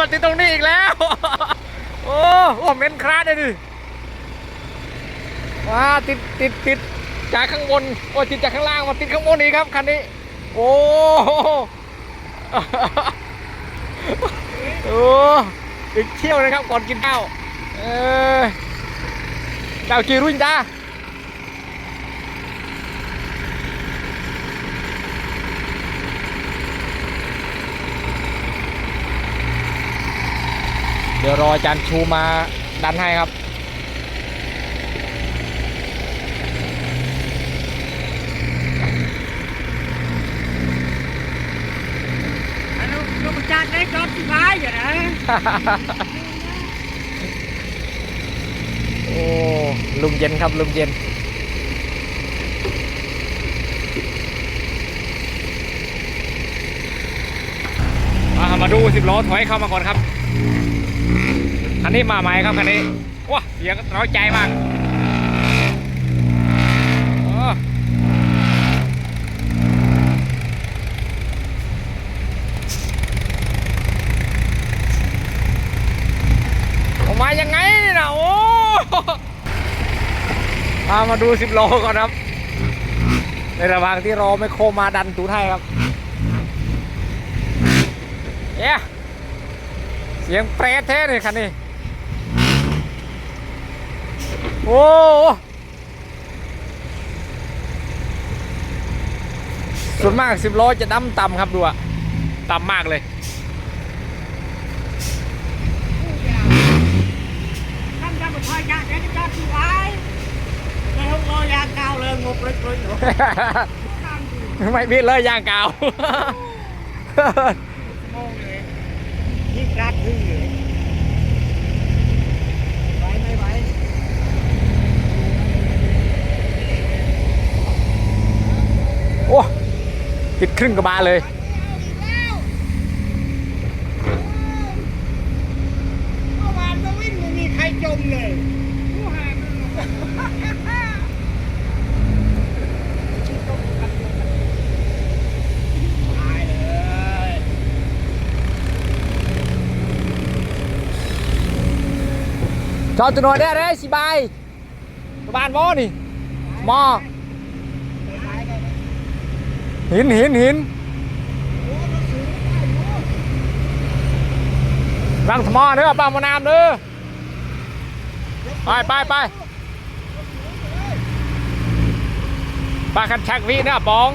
มาติดตรงนี้อีกแล้ว โอ้โหเมนคราดเลยดิว้าติดติดติดจากข้างบนโอ้ติดจากข้างล่างมาติดข้างบนอีกครับคันนี้ โอ้โหอ้อีกเที่ยวนะครับก่อนกินข้าวเออเจ้าจีรุ่นจ้าเดี๋ยวรออาจารย์ชูมาดันให้ครับ ลูกลูกจัดได้จอบที่ท้ายอยู่นะโอ้ลุงเย็นครับลุงเย็นมามาดูสิบล้อถอยเข้ามาก่อนครับ คันนี้มาใหม่ครับคันนี้ว้าเสียงร้อยใจมากออกมายังไงนะโอ้มามาดูสิบล้อก่อนครับ ในระหว่างที่รอไม่โครมาดันตูดให้ครับเอ๊ะเสียงเปรตแท้เลยคันนี้ โอ้โหส่วนมากสิบล้อจะดำต่ำครับดูอะต่ำมากเลยท่านจะมาทอยยาได้จอบที่ท้ายในห้องรอยางกาวเลยงบเลยเลยอยู่ข้างดูไม่พิดเลยยางกาวโมงเลยยิ่งรักขึ้นเลยไหวไม่ไหว โอ้ติดครึ่งกระบะเลย เมื่อวานก็วิ่งไม่มีใครจมเลยผู้หามันตายเลยจอดตัวหน่อยได้เลยสิบายบ้านบ่นี่หมอ หินหินหินรังสมอเด้อป้ามานามเด้อไปไปไปปลาคันชักวิเด้อปอง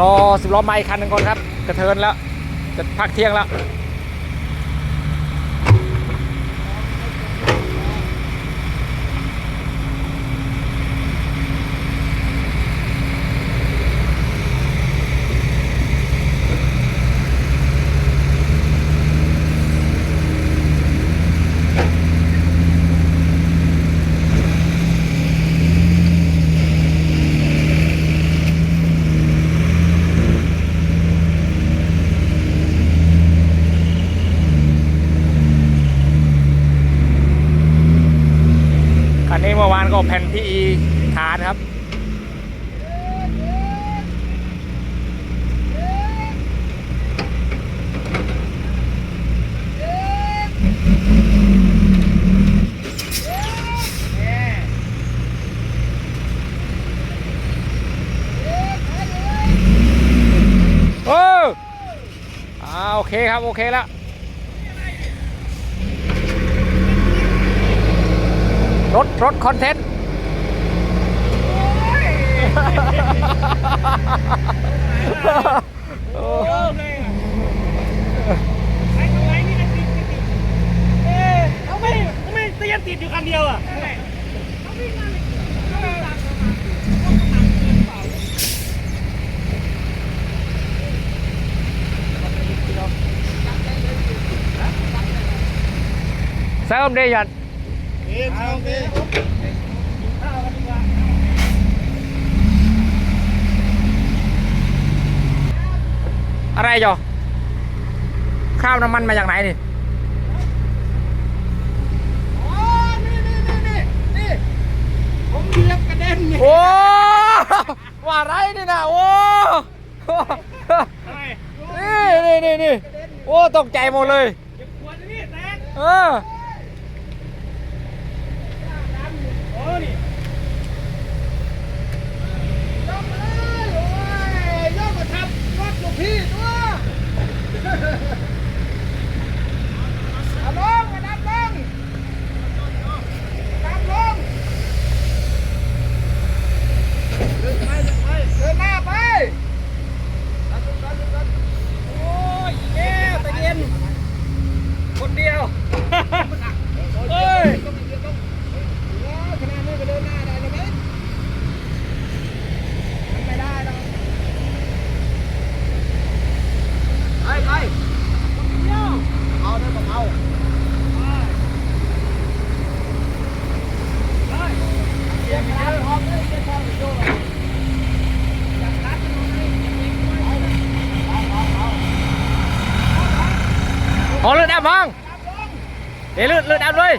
รอสิบล้อไม้คันหนึ่งก่อนครับ กระเทินแล้ว จะพักเที่ยงแล้ว เมื่อวานก็แผ่นพีฐานครับ โอ้อ่าโอเคครับ โอเคแล้ว รถรถคอนเทนต์โอ้เลยไอ้ทำไมนี่มันติดติดเอ๊ะเขาไม่เขาไม่ตีนติดอยู่คันเดียวอะเสริมได้ยันเอะไรจ๊อข้าวน้ำมันมาจากไหนนี่โอ้ว่าไรนี่นะโอ้นี่นี่นี่โอ้ตกใจหมดเลยเออ มองเดี๋ยวลืดลืดเอาเลย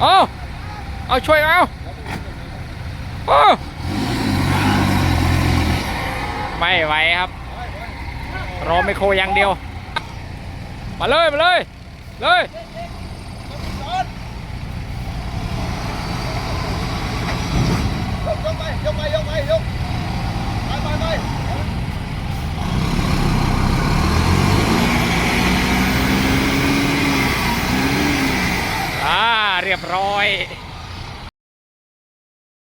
ô oh, oh, chơi ao ไม่ไหวครับ รอไมโครอย่างเดียว มาเลย มาเลย เลยเรียบร้อย